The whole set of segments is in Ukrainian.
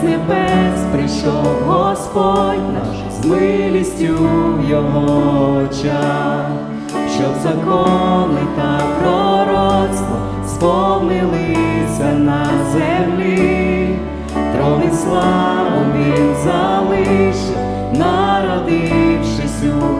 з небес прийшов Господь наш з милістю в його очах, щоб закони та пророцтво сповнилися на землі, трони славу він залишив, народившись у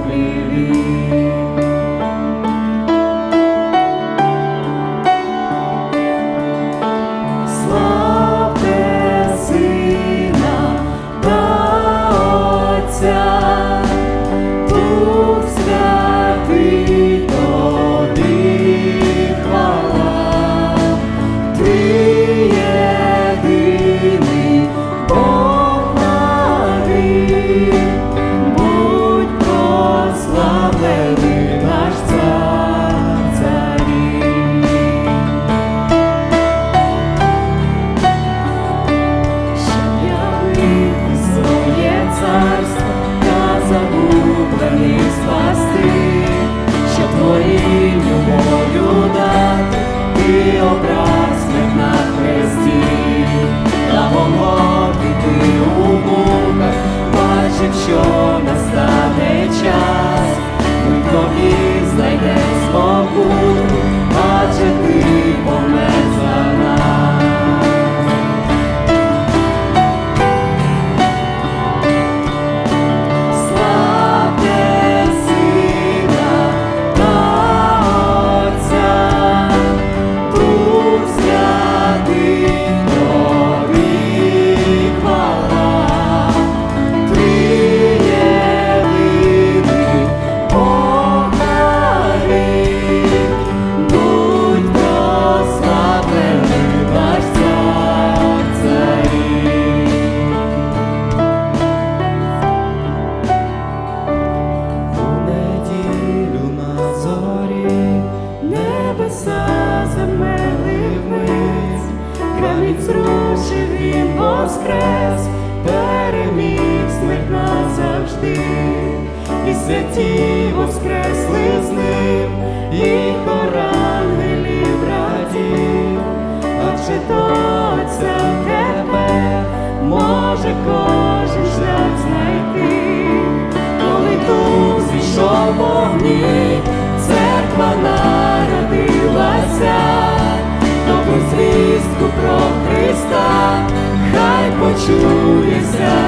камінь зрушив він воскрес, переміг смерть назавжди, і святі воскресли з ним, і хор ангелів радів, адже до Отця тепер може кожен шлях знайти. Коли дух зійшов вогні, церква народилася, звістку про хай